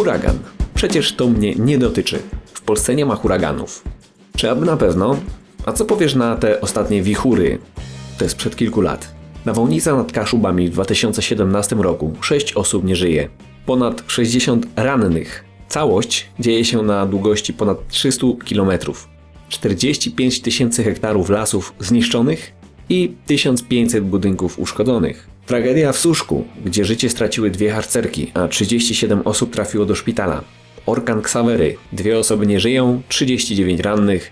Huragan. Przecież to mnie nie dotyczy. W Polsce nie ma huraganów. Czy aby na pewno? A co powiesz na te ostatnie wichury? To jest przed kilku lat. Nawałnica nad Kaszubami w 2017 roku. 6 osób nie żyje. Ponad 60 rannych. Całość dzieje się na długości ponad 300 km. 45 tysięcy hektarów lasów zniszczonych i 1500 budynków uszkodzonych. Tragedia w Suszku, gdzie życie straciły dwie harcerki, a 37 osób trafiło do szpitala. Orkan Ksawery, dwie osoby nie żyją, 39 rannych.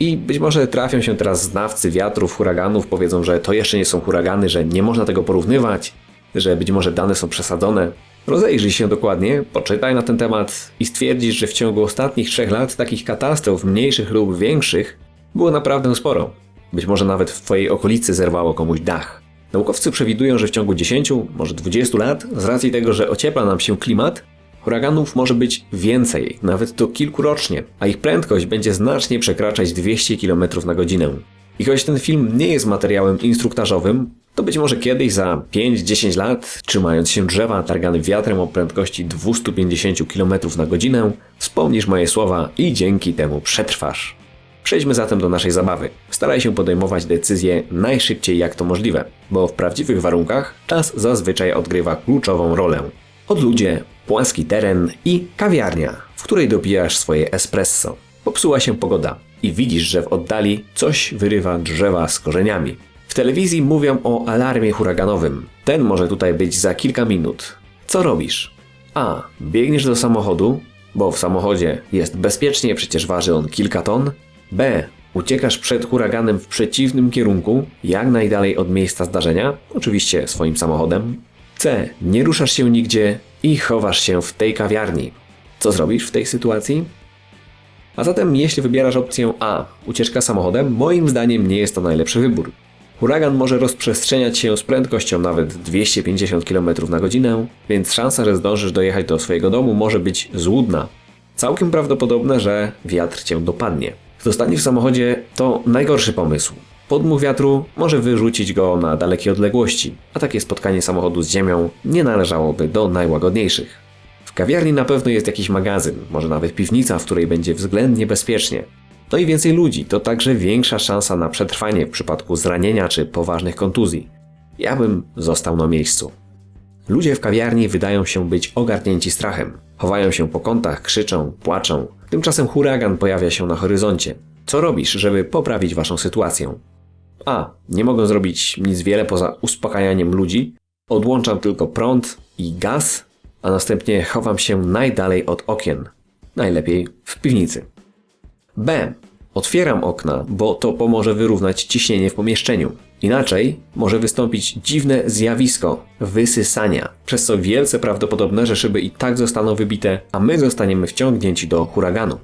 I być może trafią się teraz znawcy wiatrów, huraganów, powiedzą, że to jeszcze nie są huragany, że nie można tego porównywać, że być może dane są przesadzone. Rozejrzyj się dokładnie, poczytaj na ten temat i stwierdzisz, że w ciągu ostatnich trzech lat takich katastrof, mniejszych lub większych, było naprawdę sporo. Być może nawet w Twojej okolicy zerwało komuś dach. Naukowcy przewidują, że w ciągu 10, może 20 lat, z racji tego, że ociepla nam się klimat, huraganów może być więcej, nawet to kilkurocznie, a ich prędkość będzie znacznie przekraczać 200 km na godzinę. I choć ten film nie jest materiałem instruktażowym, to być może kiedyś za 5-10 lat, trzymając się drzewa targany wiatrem o prędkości 250 km na godzinę, wspomnisz moje słowa i dzięki temu przetrwasz. Przejdźmy zatem do naszej zabawy. Staraj się podejmować decyzje najszybciej jak to możliwe, bo w prawdziwych warunkach czas zazwyczaj odgrywa kluczową rolę. Odludzie, płaski teren i kawiarnia, w której dopijasz swoje espresso. Popsuła się pogoda i widzisz, że w oddali coś wyrywa drzewa z korzeniami. W telewizji mówią o alarmie huraganowym. Ten może tutaj być za kilka minut. Co robisz? A. Biegniesz do samochodu, bo w samochodzie jest bezpiecznie, przecież waży on kilka ton. B. Uciekasz przed huraganem w przeciwnym kierunku, jak najdalej od miejsca zdarzenia, oczywiście swoim samochodem. C. Nie ruszasz się nigdzie i chowasz się w tej kawiarni. Co zrobisz w tej sytuacji? A zatem, jeśli wybierasz opcję A, ucieczka samochodem, moim zdaniem nie jest to najlepszy wybór. Huragan może rozprzestrzeniać się z prędkością nawet 250 km na godzinę, więc szansa, że zdążysz dojechać do swojego domu może być złudna. Całkiem prawdopodobne, że wiatr cię dopadnie. Zostanie w samochodzie to najgorszy pomysł. Podmuch wiatru może wyrzucić go na dalekie odległości, a takie spotkanie samochodu z ziemią nie należałoby do najłagodniejszych. W kawiarni na pewno jest jakiś magazyn, może nawet piwnica, w której będzie względnie bezpiecznie. No i więcej ludzi, to także większa szansa na przetrwanie w przypadku zranienia czy poważnych kontuzji. Ja bym został na miejscu. Ludzie w kawiarni wydają się być ogarnięci strachem. Chowają się po kątach, krzyczą, płaczą. Tymczasem huragan pojawia się na horyzoncie. Co robisz, żeby poprawić waszą sytuację? A. Nie mogę zrobić nic wiele poza uspokajaniem ludzi. Odłączam tylko prąd i gaz, a następnie chowam się najdalej od okien. Najlepiej w piwnicy. B. Otwieram okna, bo to pomoże wyrównać ciśnienie w pomieszczeniu. Inaczej może wystąpić dziwne zjawisko wysysania, przez co wielce prawdopodobne, że szyby i tak zostaną wybite, a my zostaniemy wciągnięci do huraganu.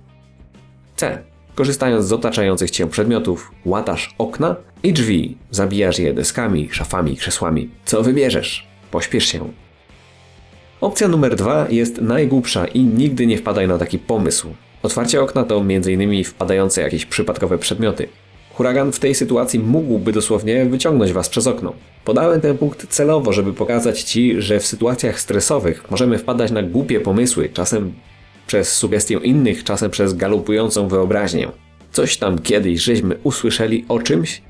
C. Korzystając z otaczających cię przedmiotów, łatasz okna i drzwi, zabijasz je deskami, szafami, krzesłami. Co wybierzesz? Pośpiesz się. Opcja numer dwa jest najgłupsza i nigdy nie wpadaj na taki pomysł. Otwarcie okna to m.in. wpadające jakieś przypadkowe przedmioty. Huragan w tej sytuacji mógłby dosłownie wyciągnąć was przez okno. Podałem ten punkt celowo, żeby pokazać ci, że w sytuacjach stresowych możemy wpadać na głupie pomysły, czasem przez sugestię innych, czasem przez galopującą wyobraźnię. Coś tam kiedyś żeśmy usłyszeli o czymś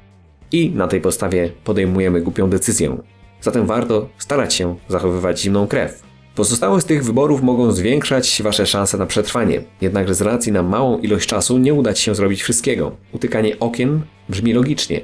i na tej podstawie podejmujemy głupią decyzję. Zatem warto starać się zachowywać zimną krew. Pozostałe z tych wyborów mogą zwiększać Wasze szanse na przetrwanie, jednakże z racji na małą ilość czasu nie uda Ci się zrobić wszystkiego. Utykanie okien brzmi logicznie,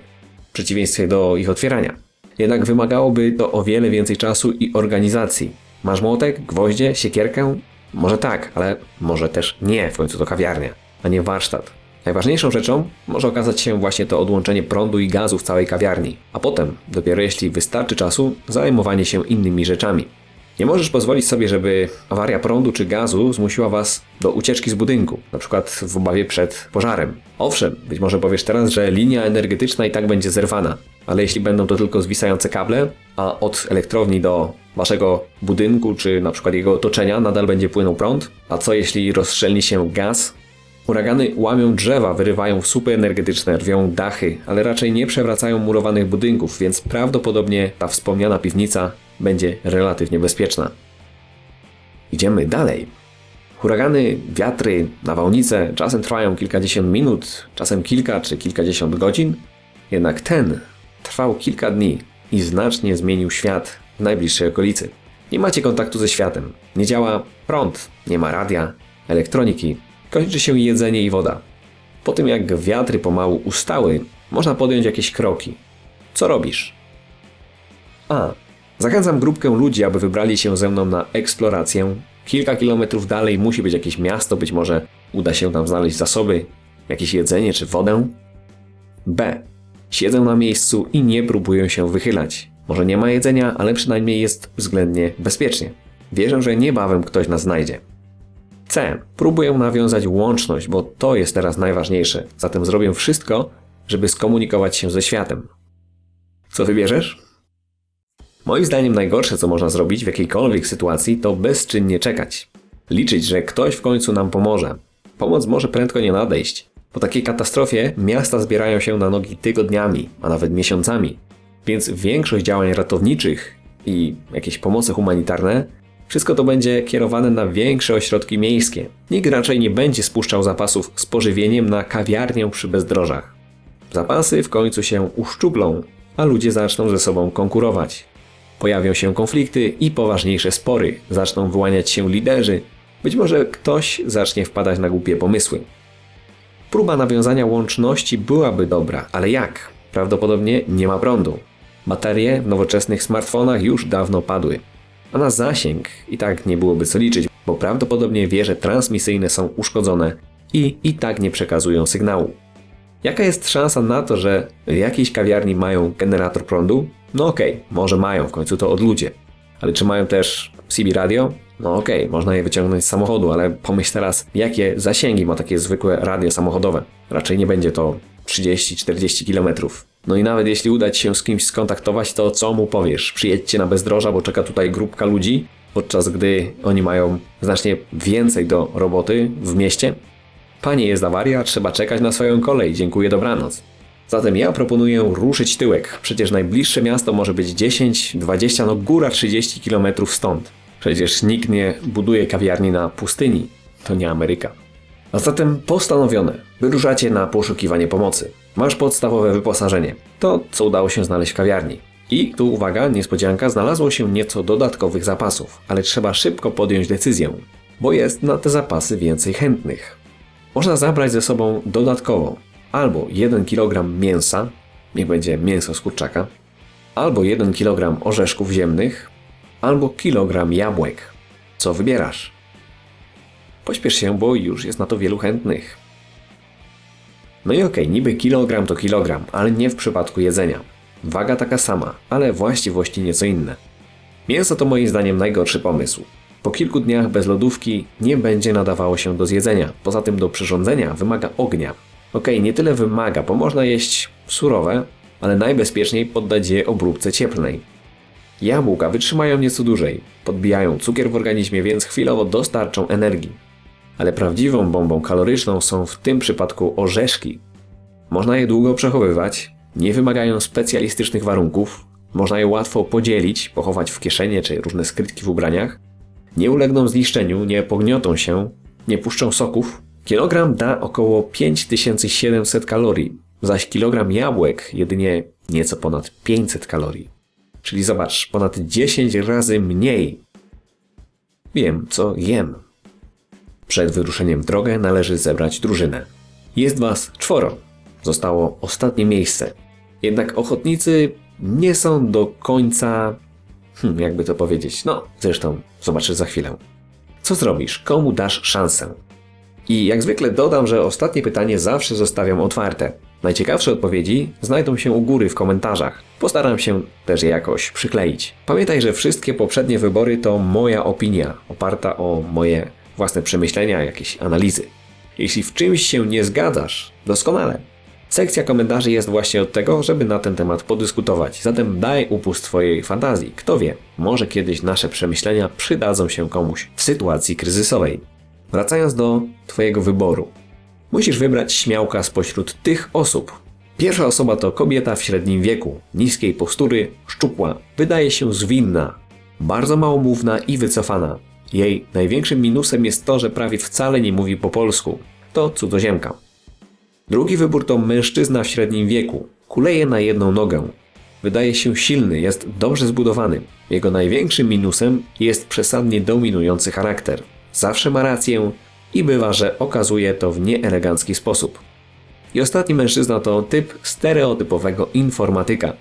w przeciwieństwie do ich otwierania. Jednak wymagałoby to o wiele więcej czasu i organizacji. Masz młotek, gwoździe, siekierkę? Może tak, ale może też nie, w końcu to kawiarnia, a nie warsztat. Najważniejszą rzeczą może okazać się właśnie to odłączenie prądu i gazu w całej kawiarni, a potem, dopiero jeśli wystarczy czasu, zajmowanie się innymi rzeczami. Nie możesz pozwolić sobie, żeby awaria prądu czy gazu zmusiła Was do ucieczki z budynku, na przykład w obawie przed pożarem. Owszem, być może powiesz teraz, że linia energetyczna i tak będzie zerwana, ale jeśli będą to tylko zwisające kable, a od elektrowni do Waszego budynku czy na przykład jego otoczenia nadal będzie płynął prąd, a co jeśli rozstrzelni się gaz? Huragany łamią drzewa, wyrywają słupy energetyczne, rwią dachy, ale raczej nie przewracają murowanych budynków, więc prawdopodobnie ta wspomniana piwnica będzie relatywnie bezpieczna. Idziemy dalej. Huragany, wiatry, nawałnice czasem trwają kilkadziesiąt minut, czasem kilka czy kilkadziesiąt godzin, jednak ten trwał kilka dni i znacznie zmienił świat w najbliższej okolicy. Nie macie kontaktu ze światem, nie działa prąd, nie ma radia, elektroniki, kończy się jedzenie i woda. Po tym jak wiatry pomału ustały, można podjąć jakieś kroki. Co robisz? A. Zachęcam grupkę ludzi, aby wybrali się ze mną na eksplorację. Kilka kilometrów dalej musi być jakieś miasto, być może uda się tam znaleźć zasoby, jakieś jedzenie czy wodę. B. Siedzę na miejscu i nie próbuję się wychylać. Może nie ma jedzenia, ale przynajmniej jest względnie bezpiecznie. Wierzę, że niebawem ktoś nas znajdzie. C. Próbuję nawiązać łączność, bo to jest teraz najważniejsze. Zatem zrobię wszystko, żeby skomunikować się ze światem. Co wybierzesz? Moim zdaniem najgorsze, co można zrobić w jakiejkolwiek sytuacji, to bezczynnie czekać. Liczyć, że ktoś w końcu nam pomoże. Pomoc może prędko nie nadejść. Po takiej katastrofie miasta zbierają się na nogi tygodniami, a nawet miesiącami. Więc większość działań ratowniczych i jakieś pomocy humanitarne, wszystko to będzie kierowane na większe ośrodki miejskie. Nikt raczej nie będzie spuszczał zapasów z pożywieniem na kawiarnię przy bezdrożach. Zapasy w końcu się uszczuplą, a ludzie zaczną ze sobą konkurować. Pojawią się konflikty i poważniejsze spory, zaczną wyłaniać się liderzy, być może ktoś zacznie wpadać na głupie pomysły. Próba nawiązania łączności byłaby dobra, ale jak? Prawdopodobnie nie ma prądu. Baterie w nowoczesnych smartfonach już dawno padły. A na zasięg i tak nie byłoby co liczyć, bo prawdopodobnie wieże transmisyjne są uszkodzone i i tak nie przekazują sygnału. Jaka jest szansa na to, że w jakiejś kawiarni mają generator prądu? No okej, okay, może mają, w końcu to od ludzie. Ale czy mają też CB radio? No okej, okay, można je wyciągnąć z samochodu, ale pomyśl teraz, jakie zasięgi ma takie zwykłe radio samochodowe. Raczej nie będzie to 30-40 km. No i nawet jeśli uda Ci się z kimś skontaktować, to co mu powiesz? Przyjedźcie na bezdroża, bo czeka tutaj grupka ludzi, podczas gdy oni mają znacznie więcej do roboty w mieście? Panie, jest awaria, trzeba czekać na swoją kolej, dziękuję, dobranoc. Zatem ja proponuję ruszyć tyłek. Przecież najbliższe miasto może być 10, 20, no góra 30 km stąd. Przecież nikt nie buduje kawiarni na pustyni. To nie Ameryka. A zatem postanowione. Wyruszacie na poszukiwanie pomocy. Masz podstawowe wyposażenie. To, co udało się znaleźć w kawiarni. I tu uwaga, niespodzianka, znalazło się nieco dodatkowych zapasów, ale trzeba szybko podjąć decyzję, bo jest na te zapasy więcej chętnych. Można zabrać ze sobą dodatkowo albo 1 kg mięsa, niech będzie mięso z kurczaka, albo 1 kg orzeszków ziemnych, albo kilogram jabłek. Co wybierasz? Pośpiesz się, bo już jest na to wielu chętnych. No i okej, okay, niby kilogram to kilogram, ale nie w przypadku jedzenia. Waga taka sama, ale właściwości nieco inne. Mięso to moim zdaniem najgorszy pomysł. Po kilku dniach bez lodówki nie będzie nadawało się do zjedzenia. Poza tym do przyrządzenia wymaga ognia. Okay, nie tyle wymaga, bo można jeść surowe, ale najbezpieczniej poddać je obróbce cieplnej. Jabłka wytrzymają nieco dłużej, podbijają cukier w organizmie, więc chwilowo dostarczą energii. Ale prawdziwą bombą kaloryczną są w tym przypadku orzeszki. Można je długo przechowywać, nie wymagają specjalistycznych warunków, można je łatwo podzielić, pochować w kieszenie czy różne skrytki w ubraniach. Nie ulegną zniszczeniu, nie pogniotą się, nie puszczą soków. Kilogram da około 5700 kalorii, zaś kilogram jabłek jedynie nieco ponad 500 kalorii. Czyli zobacz, ponad 10 razy mniej. Wiem, co jem. Przed wyruszeniem w drogę należy zebrać drużynę. Jest was czworo. Zostało ostatnie miejsce. Jednak ochotnicy nie są do końca. Hmm, jakby to powiedzieć. No, zresztą zobaczysz za chwilę. Co zrobisz? Komu dasz szansę? I jak zwykle dodam, że ostatnie pytanie zawsze zostawiam otwarte. Najciekawsze odpowiedzi znajdą się u góry w komentarzach. Postaram się też je jakoś przykleić. Pamiętaj, że wszystkie poprzednie wybory to moja opinia, oparta o moje własne przemyślenia, jakieś analizy. Jeśli w czymś się nie zgadzasz, doskonale. Sekcja komentarzy jest właśnie od tego, żeby na ten temat podyskutować. Zatem daj upust swojej fantazji. Kto wie, może kiedyś nasze przemyślenia przydadzą się komuś w sytuacji kryzysowej. Wracając do Twojego wyboru. Musisz wybrać śmiałka spośród tych osób. Pierwsza osoba to kobieta w średnim wieku, niskiej postury, szczupła, wydaje się zwinna, bardzo małomówna i wycofana. Jej największym minusem jest to, że prawie wcale nie mówi po polsku. To cudzoziemka. Drugi wybór to mężczyzna w średnim wieku. Kuleje na jedną nogę. Wydaje się silny, jest dobrze zbudowany. Jego największym minusem jest przesadnie dominujący charakter. Zawsze ma rację i bywa, że okazuje to w nieelegancki sposób. I ostatni mężczyzna to typ stereotypowego informatyka.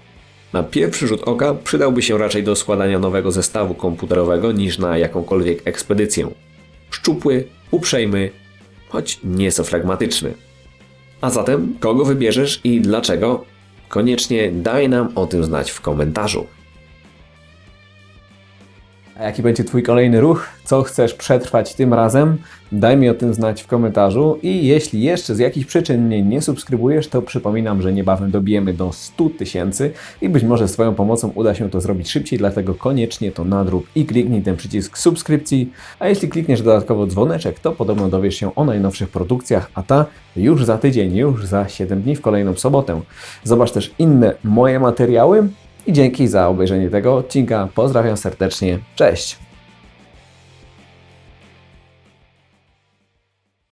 Na pierwszy rzut oka przydałby się raczej do składania nowego zestawu komputerowego niż na jakąkolwiek ekspedycję. Szczupły, uprzejmy, choć nieco flegmatyczny. A zatem, kogo wybierzesz i dlaczego? Koniecznie daj nam o tym znać w komentarzu. A jaki będzie Twój kolejny ruch? Co chcesz przetrwać tym razem? Daj mi o tym znać w komentarzu. I jeśli jeszcze z jakichś przyczyn mnie nie subskrybujesz, to przypominam, że niebawem dobijemy do 100 tysięcy i być może z Twoją pomocą uda się to zrobić szybciej, dlatego koniecznie to nadrób i kliknij ten przycisk subskrypcji. A jeśli klikniesz dodatkowo dzwoneczek, to podobno dowiesz się o najnowszych produkcjach, a ta już za tydzień, już za 7 dni w kolejną sobotę. Zobacz też inne moje materiały i dzięki za obejrzenie tego odcinka. Pozdrawiam serdecznie. Cześć!